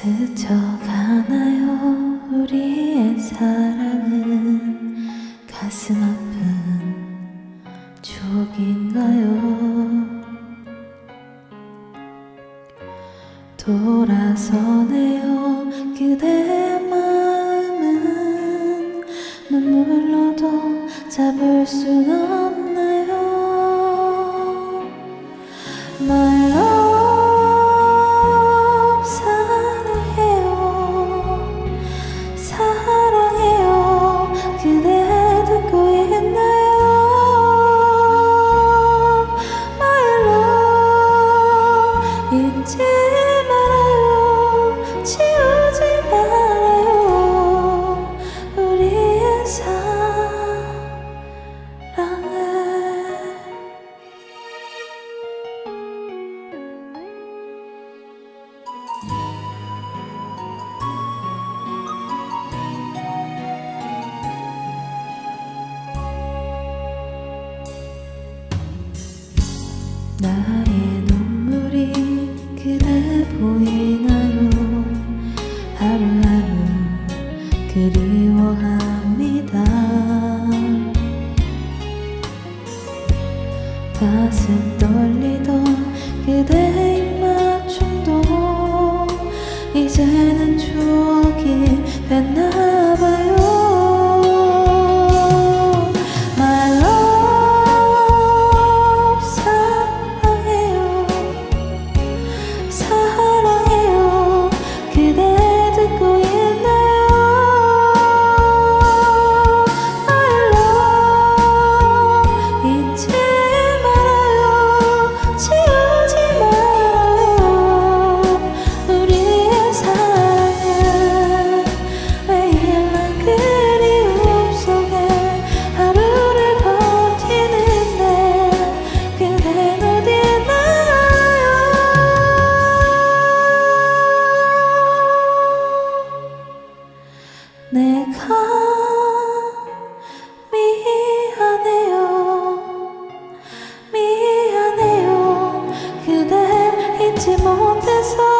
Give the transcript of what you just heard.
스쳐가나요? 우리의 사랑은 가슴 아픈 추억인가요? 돌아서네요. 그대의 마음은 눈물로도 잡을 순 없나 나의 눈물이 그대 보이나요? 하루하루 그리워합니다. 가슴 떨리던 그대의 입맞춤도 이제는 추억이 됐나봐요 montes